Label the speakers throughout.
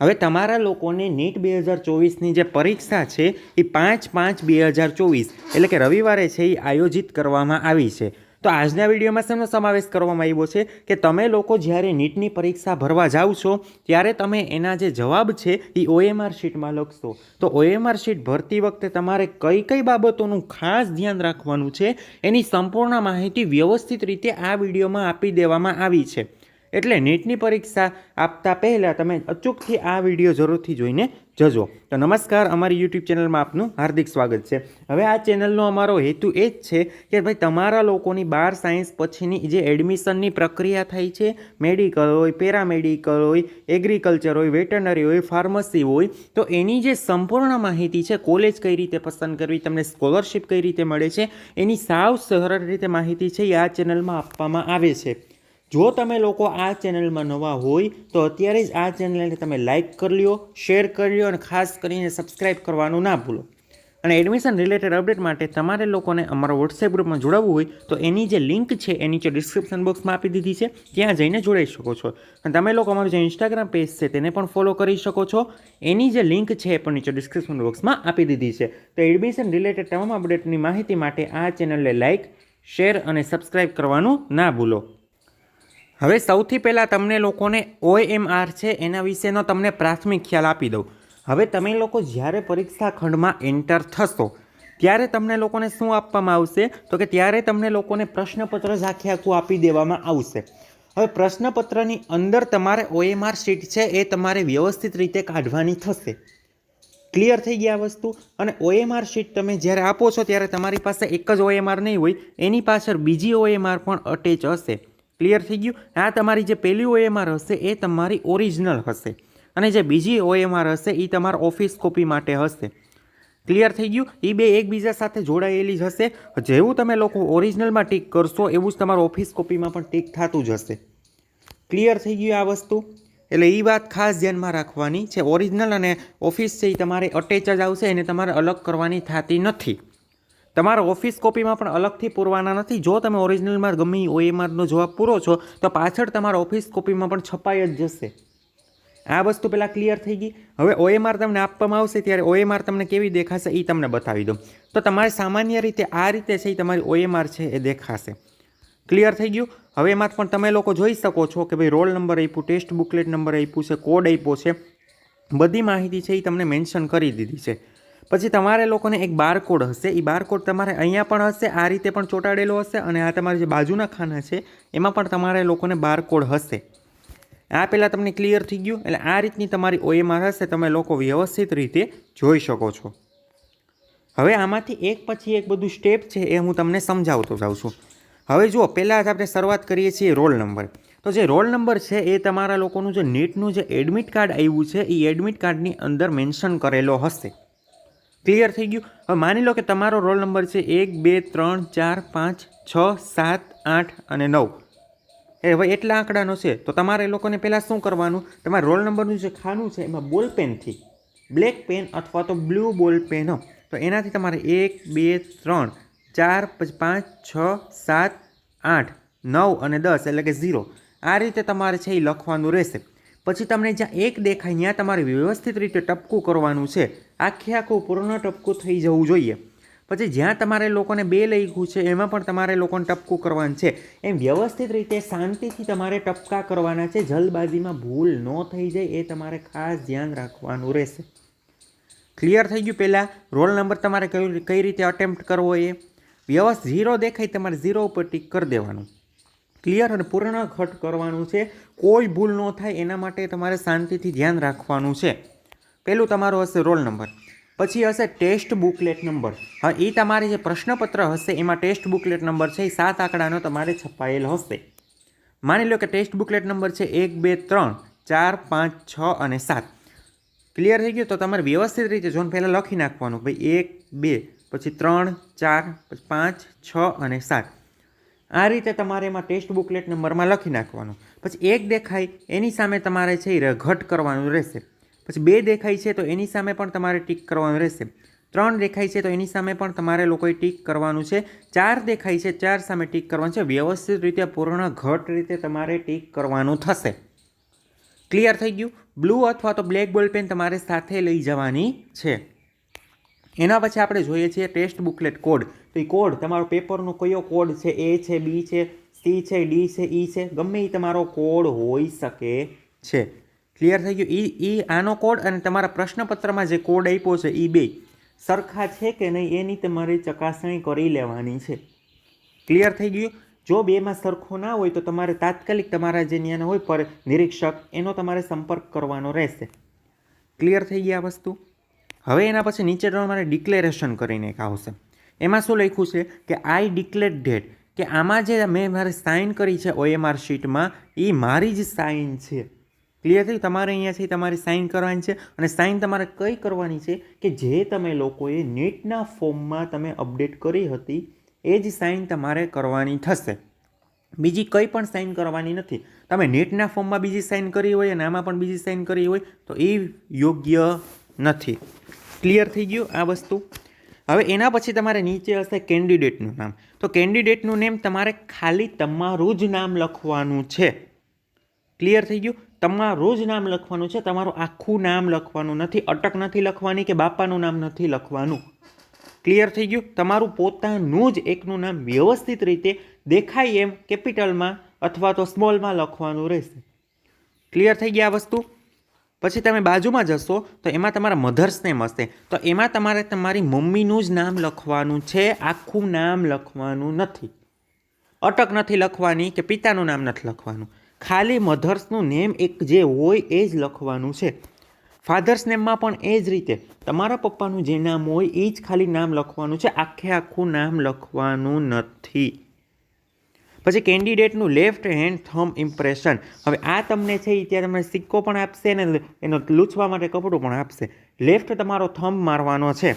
Speaker 1: હવે તમારા લોકોને નીટ બે હજાર ચોવીસની જે પરીક્ષા છે, એ પાંચ પાંચ બે હજાર ચોવીસ, એટલે કે રવિવારે છે એ આયોજિત કરવામાં આવી છે. તો આજના વિડીયોમાં શેનો સમાવેશ કરવામાં આવ્યો છે કે તમે લોકો જ્યારે નીટની પરીક્ષા ભરવા જાઓ છો, ત્યારે તમે એના જે જવાબ છે એ ઓએમઆર શીટમાં લખશો. તો ઓએમઆર શીટ ભરતી વખતે તમારે કઈ કઈ બાબતોનું ખાસ ધ્યાન રાખવાનું છે, એની સંપૂર્ણ માહિતી વ્યવસ્થિત રીતે આ વિડીયોમાં આપી દેવામાં આવી છે. એટલે નીટની પરીક્ષા આપતા પહેલાં તમે અચૂકથી આ વીડિયો જરૂરથી જોઈને જજો. તો નમસ્કાર, અમારી યુટ્યુબ ચેનલમાં આપનું હાર્દિક સ્વાગત છે. હવે આ ચેનલનો અમારો હેતુ એ જ છે કે ભાઈ તમારા લોકોની બાર સાયન્સ પછીની જે એડમિશનની પ્રક્રિયા થઈ છે, મેડિકલ હોય, પેરામેડિકલ હોય, એગ્રીકલ્ચર હોય, વેટરનરી હોય, ફાર્મસી હોય, તો એની જે સંપૂર્ણ માહિતી છે, કોલેજ કઈ રીતે પસંદ કરવી, તમને સ્કોલરશિપ કઈ રીતે મળે છે, એની સાવ સરળ રીતે માહિતી છે એ આ ચેનલમાં આપવામાં આવે છે. જો તમે લોકો આ ચેનલમાં નવા હોય, તો અત્યારે જ આ ચેનલને તમે લાઇક કરી લ્યો શેર કરી લ્યો અને ખાસ કરીને સબસ્ક્રાઇબ કરવાનું ના ભૂલો. અને એડમિશન રિલેટેડ અપડેટ માટે તમારે લોકોને અમારા વોટ્સએપ ગ્રુપમાં જોડાવવું હોય, તો એની જે લિંક છે, એ નીચે ડિસ્ક્રિપ્શન બોક્સમાં આપી દીધી છે. ત્યાં જઈને જોડાઈ શકો છો. અને તમે લોકો અમારું જે ઇન્સ્ટાગ્રામ પેજ છે, તેને પણ ફોલો કરી શકો છો. એની જે લિંક છે, એ પણ નીચે ડિસ્ક્રિપ્શન બોક્સમાં આપી દીધી છે. તો એડમિશન રિલેટેડ તમામ અપડેટની માહિતી માટે આ ચેનલને લાઇક શેર અને સબસ્ક્રાઇબ કરવાનું ના ભૂલો. હવે સૌથી પહેલાં તમને લોકોને ઓએમઆર છે, એના વિશેનો તમને પ્રાથમિક ખ્યાલ આપી દઉં. હવે તમે લોકો જ્યારે પરીક્ષા ખંડમાં એન્ટર થશો, ત્યારે તમને લોકોને શું આપવામાં આવશે? તો કે ત્યારે તમને લોકોને પ્રશ્નપત્ર જ આખે આખું આપી દેવામાં આવશે. હવે પ્રશ્નપત્રની અંદર તમારે ઓએમઆર શીટ છે, એ તમારે વ્યવસ્થિત રીતે કાઢવાની થશે. ક્લિયર થઈ ગયા વસ્તુ? અને ઓએમઆર શીટ તમે જ્યારે આપો છો, ત્યારે તમારી પાસે એક જ ઓએમઆર નહીં હોય, એની પાછળ બીજી ઓએમઆર પણ અટેચ હશે. ક્લિયર થઈ ગયું? આ તમારી જે પહેલી ઓએમઆર હશે, એ તમારી ઓરિજિનલ હશે. અને જે બીજી ઓએમઆર હશે એ તમારા ઓફિસ કોપી માટે હશે. ક્લિયર થઈ ગયું? એ બે એકબીજા સાથે જોડાયેલી જ હશે. જેવું તમે લોકો ઓરિજિનલમાં ટીક કરશો, એવું જ તમારું ઓફિસ કોપીમાં પણ ટીક થતું જ હશે. ક્લિયર થઈ ગયું આ વસ્તુ? એટલે એ વાત ખાસ ધ્યાનમાં રાખવાની છે. ઓરિજિનલ અને ઓફિસ છે એ તમારે અટેચ જ આવશે, એને તમારે અલગ કરવાની થતી નથી. તમારા ઓફિસ કોપીમાં પણ અલગથી પૂરવાના નથી. જો તમે ઓરિજિનલમાં ગમે ઓએમઆરનો જવાબ પૂરો છો, તો પાછળ તમારા ઓફિસ કોપીમાં પણ છપાઈ જ જશે. આ વસ્તુ પહેલાં ક્લિયર થઈ ગઈ. હવે ઓએમઆર તમને આપવામાં આવશે, ત્યારે ઓએમઆર તમને કેવી દેખાશે એ તમને બતાવી દઉં. તો તમારે સામાન્ય રીતે આ રીતે છે એ તમારી ઓએમઆર છે એ દેખાશે. ક્લિયર થઈ ગયું? હવે એમાં પણ તમે લોકો જોઈ શકો છો કે ભાઈ રોલ નંબર આપ્યું ટેસ્ટ બુકલેટ નંબર આપ્યું છે, કોડ આપ્યો છે. બધી માહિતી છે એ તમને મેન્શન કરી દીધી છે. પછી તમારે લોકોને એક બારકોડ હશે. એ બારકોડ તમારે અહીંયા પણ હશે, આ રીતે પણ ચોંટાડેલો હશે અને આ તમારા જે બાજુના ખાના છે, એમાં પણ તમારે લોકોને બારકોડ હશે. આ પહેલાં તમને ક્લિયર થઈ ગયું? એટલે આ રીતની તમારી ઓએમઆર હશે, તમે લોકો વ્યવસ્થિત રીતે જોઈ શકો છો. હવે આમાંથી એક પછી એક બધું સ્ટેપ છે એ હું તમને સમજાવતો જાઉં છું. હવે જુઓ, પહેલાં જ આપણે શરૂઆત કરીએ છીએ રોલ નંબર. તો જે રોલ નંબર છે એ તમારા લોકોનું જે નીટનું જે એડમિટ કાર્ડ આવ્યું છે એ એડમિટ કાર્ડની અંદર મેન્શન કરેલો હશે. ક્લિયર થઈ ગયું. હવે માની લો કે તમારો રોલ નંબર છે એક, બે, ત્રણ, ચાર, પાંચ, છ, સાત, આઠ અને નવ. એ હવે એટલા આંકડાનો છે. તો તમારે એ લોકોને પહેલાં શું કરવાનું? તમારા રોલ નંબરનું જે ખાનું છે એમાં બોલ પેનથી બ્લેક પેન અથવા તો બ્લુ બોલ પેન. તો એનાથી તમારે એક, બે, ત્રણ, ચાર પછી પાંચ, છ, સાત, આઠ, નવ અને દસ એટલે કે ઝીરો. આ રીતે તમારે છે એ લખવાનું રહેશે. પછી તમને જ્યાં એક દેખાય, ત્યાં તમારે વ્યવસ્થિત રીતે ટપકું કરવાનું છે. આખે આખું પૂર્ણ ટપકું થઈ જવું જોઈએ. પછી જ્યાં તમારે લોકોને બે લખ્યું છે, એમાં પણ તમારે લોકોને ટપકું કરવાનું છે. એમ વ્યવસ્થિત રીતે શાંતિથી તમારે ટપકા કરવાના છે. જલ્દબાજીમાં ભૂલ ન થઈ જાય, એ તમારે ખાસ ધ્યાન રાખવાનું રહેશે. ક્લિયર થઈ ગયું પહેલાં? રોલ નંબર તમારે કઈ રીતે અટેમ્પ્ટ કરવો એ? વ્યવસ્થિત ઝીરો દેખાય, તમારે ઝીરો ઉપર ટીક કરી દેવાનું. ક્લિયર અને પૂર્ણ ઘટ કરવાનું છે. કોઈ ભૂલ ન થાય એના માટે તમારે શાંતિથી ધ્યાન રાખવાનું છે. પહેલું તમારો હશે રોલ નંબર. પછી હશે ટેસ્ટ બુકલેટ નંબર. હા એ તમારે જે પ્રશ્નપત્ર હશે એમાં ટેસ્ટ બુકલેટ નંબર છે. એ સાત આંકડાનો તમારે છપાયેલ હશે. માની લો કે ટેસ્ટ બુકલેટ નંબર છે એક, બે, ત્રણ, ચાર, પાંચ, છ અને સાત. ક્લિયર થઈ ગયું? તો તમારે વ્યવસ્થિત રીતે જોન પહેલાં લખી નાખવાનું. ભાઈ એક, બે, પછી ત્રણ, ચાર, પછી પાંચ, છ અને સાત. આ રીતે તમારે એમાં ટેસ્ટ બુકલેટ નંબરમાં લખી નાખવાનું. પછી એક દેખાય, એની સામે તમારે છે એ ઘટ કરવાનું રહેશે. પછી બે દેખાય છે તો એની સામે પણ તમારે ટીક કરવાનું રહેશે. ત્રણ દેખાય છે તો એની સામે પણ તમારે લોકોએ ટીક કરવાનું છે. ચાર દેખાય છે, ચાર સામે ટીક કરવાનું છે. વ્યવસ્થિત રીતે, પૂર્ણ ઘટ રીતે તમારે ટીક કરવાનું થશે. ક્લિયર થઈ ગયું? બ્લુ અથવા તો બ્લેક બોલ પેન તમારે સાથે લઈ જવાની છે. એના પછી આપણે જોઈએ છીએ ટેસ્ટ બુકલેટ કોડ. તો એ કોડ તમારો પેપરનો કયો કોડ છે? એ છે, બી છે, સી છે, ડી છે, ઈ છે, ગમે એ તમારો કોડ હોઈ શકે છે. ક્લિયર થઈ ગયું? ઈ ઈ આનો કોડ અને તમારા પ્રશ્નપત્રમાં જે કોડ આપ્યો છે એ બે. સરખા છે કે નહીં એની તમારે ચકાસણી કરી લેવાની છે. ક્લિયર થઈ ગયું? જો બેમાં સરખો ના હોય તો તમારે તાત્કાલિક તમારા જે ન્યાના હોય પર નિરીક્ષક એનો તમારે સંપર્ક કરવાનો રહેશે. ક્લિયર થઈ ગયા વસ્તુ? હવે એના પછી નીચે તમારે ડિક્લેરેશન કરીને એક આવશે. એમાં શું લખ્યું છે કે આઈ ડિક્લેર ડેટ કે આમાં જે મેં મારે સાઇન કરી છે ઓએમઆર શીટમાં એ મારી જ સાઇન છે. ક્લિયર થયું? તમારે અહીંયા છે તમારી સાઇન કરવાની છે અને સાઇન તમારે કઈ કરવાની છે કે જે તમે લોકોએ નીટના ફોર્મમાં તમે અપડેટ કરી હતી, એ જ સાઇન તમારે કરવાની થશે. બીજી કંઈ પણ સાઇન કરવાની નથી. તમે નેટના ફોર્મમાં બીજી સાઇન કરી હોય અને આમાં પણ બીજી સાઇન કરી હોય, તો એ યોગ્ય નથી. ક્લિયર થઈ ગયું આ વસ્તુ? હવે એના પછી તમારે નીચે હશે કેન્ડિડેટનું નામ. તો કેન્ડિડેટનું નેમ તમારે ખાલી તમારું જ નામ લખવાનું છે. ક્લિયર થઈ ગયું? તમારું જ નામ લખવાનું છે. તમારું આખું નામ લખવાનું નથી. અટક નથી લખવાની કે બાપાનું નામ નથી લખવાનું. ક્લિયર થઈ ગયું? તમારું પોતાનું જ એકનું નામ વ્યવસ્થિત રીતે દેખાય એમ કેપિટલમાં અથવા તો સ્મોલમાં લખવાનું રહેશે. ક્લિયર થઈ ગયા આ વસ્તુ? પછી તમે બાજુમાં જશો, તો એમાં તમારા મધર્સ નેમ હશે. તો એમાં તમારે તમારી મમ્મીનું જ નામ લખવાનું છે. આખું નામ લખવાનું નથી. અટક નથી લખવાની કે પિતાનું નામ નથી લખવાનું. ખાલી મધર્સનું નેમ એક જે હોય એ જ લખવાનું છે. ફાધર્સ નેમમાં પણ એ જ રીતે. તમારા પપ્પાનું જે નામ હોય એ જ ખાલી નામ લખવાનું છે. આખે આખું નામ લખવાનું નથી. પછી કેન્ડિડેટનું લેફ્ટ હેન્ડ થમ ઇમ્પ્રેશન. હવે આ તમને છે એ ત્યાં તમને સિક્કો પણ આપશે અને એનો લૂછવા માટે કપડું પણ આપશે. લેફ્ટ તમારો થમ મારવાનો છે.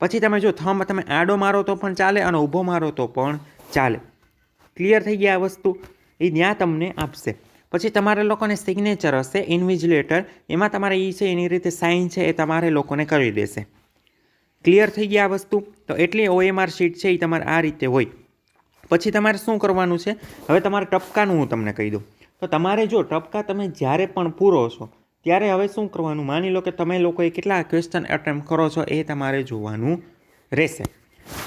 Speaker 1: પછી તમે જો થમ, તમે આડો મારો તો પણ ચાલે અને ઊભો મારો તો પણ ચાલે. ક્લિયર થઈ ગયા આ વસ્તુ? એ ત્યાં તમને આપશે. પછી તમારે લોકોને સિગ્નેચર હશે ઇન્વિજિલેટર એમાં તમારે એ છે, એની રીતે સાઇન છે, એ તમારે લોકોને કરી દેશે. ક્લિયર થઈ ગયા આ વસ્તુ? તો એટલી ઓએમઆર શીટ છે એ તમારે આ રીતે હોય. પછી તમારે શું કરવાનું છે? હવે તમારે ટપકાનું હું તમને કહી દઉં. તો તમારે જો ટપકા તમે જ્યારે પણ પૂરો છો, ત્યારે હવે શું કરવાનું? માની લો કે તમે લોકોએ કેટલા ક્વેશ્ચન એટેમ્પ કરો છો એ તમારે જોવાનું રહેશે.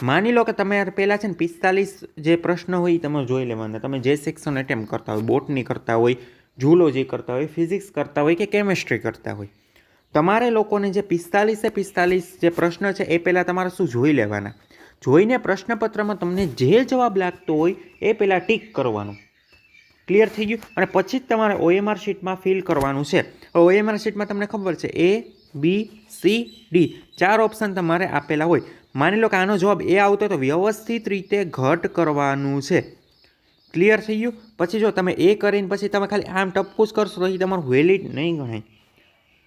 Speaker 1: માની લો કે તમે પહેલાં છે ને પિસ્તાલીસ જે પ્રશ્ન હોય એ તમે જોઈ લેવાના. તમે જે સેક્શન એટેમ્પ કરતા હોય, બોટની કરતા હોય ઝૂલોજી કરતા હોય ફિઝિક્સ કરતા હોય કે કેમેસ્ટ્રી કરતા હોય, તમારે લોકોને જે પિસ્તાલીસે પિસ્તાલીસ જે પ્રશ્ન છે એ પહેલાં તમારે શું જોઈ લેવાના? જોઈને પ્રશ્નપત્રમાં તમને જે જવાબ લાગતો હોય એ પહેલાં ટીક કરવાનું. ક્લિયર થઈ ગયું? અને પછી જ તમારે ઓએમઆર શીટમાં ફિલ કરવાનું છે. ઓએમઆર શીટમાં તમને ખબર છે એ બી સી ડી ચાર ઓપ્શન તમારે આપેલા હોય. માની લો કે આનો જવાબ એ આવતો તો વ્યવસ્થિત રીતે ઘટ કરવાનું છે. ક્લિયર થઈ ગયું? પછી જો તમે એ કરીને પછી તમે ખાલી આમ ટપકુસ કરશો તો એ તમારું વેલિડ નહીં ગણાય.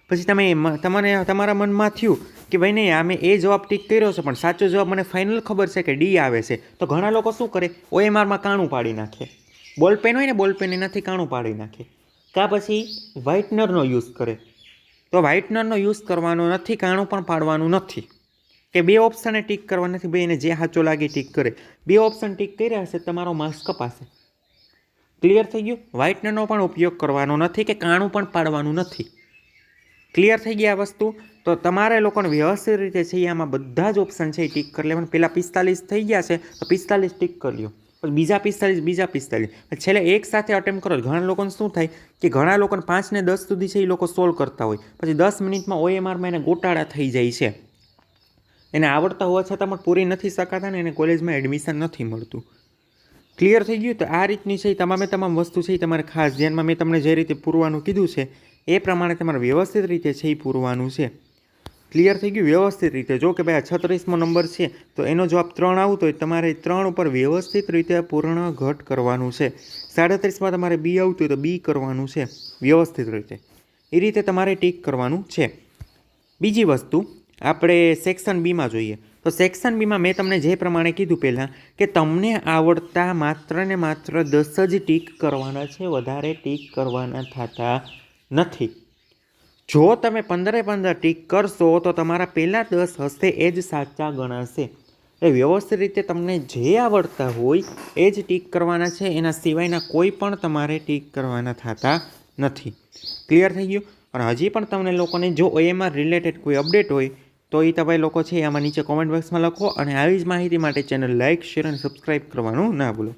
Speaker 1: પછી તમે તમારે, તમારા મનમાં થયું કે ભાઈ નહીં, આમે એ જવાબ ટીક કર્યો છે, પણ સાચો જવાબ મને ફાઇનલ ખબર છે કે ડી આવે છે. તો ઘણા લોકો શું કરે? ઓએમઆરમાં કાણું પાડી નાખે. બોલ પેન હોય ને બોલ પેન એનાથી કાણું પાડી નાખે. કાં પછી વ્હાઇટનરનો યુઝ કરે. તો વ્હાઇટનરનો યુઝ કરવાનો નથી, કાણું પણ પાડવાનું નથી. કે બે ઓપ્શને ટીક કરવા નથી, ભાઈ એને જે સાચો લાગે ટીક કરે. બે ઓપ્શન ટીક કર્યા હશે, તમારો માર્ક્સ કપાશે. ક્લિયર થઈ ગયું? વ્હાઇટનરનો પણ ઉપયોગ કરવાનો નથી કે કાણું પણ પાડવાનું નથી. ક્લિયર થઈ ગયા વસ્તુ. તો તમારે લોકોને વ્યવસ્થિત રીતે છે, આમાં બધા જ ઓપ્શન છે, એ ટીક કરી લેવાનું. પહેલાં પિસ્તાલીસ થઈ ગયા છે, તો પિસ્તાલીસ ટીક કરી લ્યો. બીજા પિસ્તાલીસ બીજા પિસ્તાલીસ. છેલ્લે એક સાથે અટેમ્પ કરો. ઘણા લોકોને શું થાય કે ઘણા લોકોને પાંચ ને દસ સુધી છે એ લોકો સોલ્વ કરતા હોય. પછી દસ મિનિટમાં ઓએમઆરમાં એને ગોટાળા થઈ જાય છે. એને આવડતા હોવા છતાં પણ પૂરી નથી શકાતા ને એને કોલેજમાં એડમિશન નથી મળતું. ક્લિયર થઈ ગયું? તો આ રીતની છે તમામે તમામ વસ્તુ છે, એ તમારે ખાસ ધ્યાનમાં. મેં તમને જે રીતે પૂરવાનું કીધું છે એ પ્રમાણે તમારે વ્યવસ્થિત રીતે છે એ પૂરવાનું છે. ક્લિયર થઈ ગયું? વ્યવસ્થિત રીતે. જો કે ભાઈ આ છત્રીસમો નંબર છે, તો એનો જવાબ ત્રણ આવતો હોય તમારે ત્રણ ઉપર વ્યવસ્થિત રીતે પૂર્ણ ઘટ કરવાનું છે. સાડત્રીસમાં તમારે બી આવતું હોય તો બી કરવાનું છે, વ્યવસ્થિત રીતે. એ રીતે તમારે ટીક કરવાનું છે. બીજી વસ્તુ, આપણે સેક્શન બીમાં જોઈએ. તો સેક્શન બીમાં મેં તમને જે પ્રમાણે કીધું પહેલાં કે તમને આવડતા માત્ર ને માત્ર દસ જ ટીક કરવાના છે, વધારે ટીક કરવાના થતા નથી. જો તમે પંદરે પંદર ટીક કરશો, તો તમારા પહેલાં દસ હશે, એ જ સાચા ગણાશે. એ વ્યવસ્થિત રીતે તમને જે આવડતા હોય, એ જ ટીક કરવાના છે. એના સિવાયના કોઈ પણ તમારે ટીક કરવાના થતા નથી. ક્લિયર થઈ ગયું? અને હજી પણ તમને લોકોને જો એમાં રિલેટેડ કોઈ અપડેટ હોય, તો એ તમે લોકો છે એમાં નીચે કોમેન્ટ બોક્સમાં લખો અને આવી જ માહિતી માટે ચેનલ લાઇક શેર અને સબસ્ક્રાઈબ કરવાનું ના ભૂલો.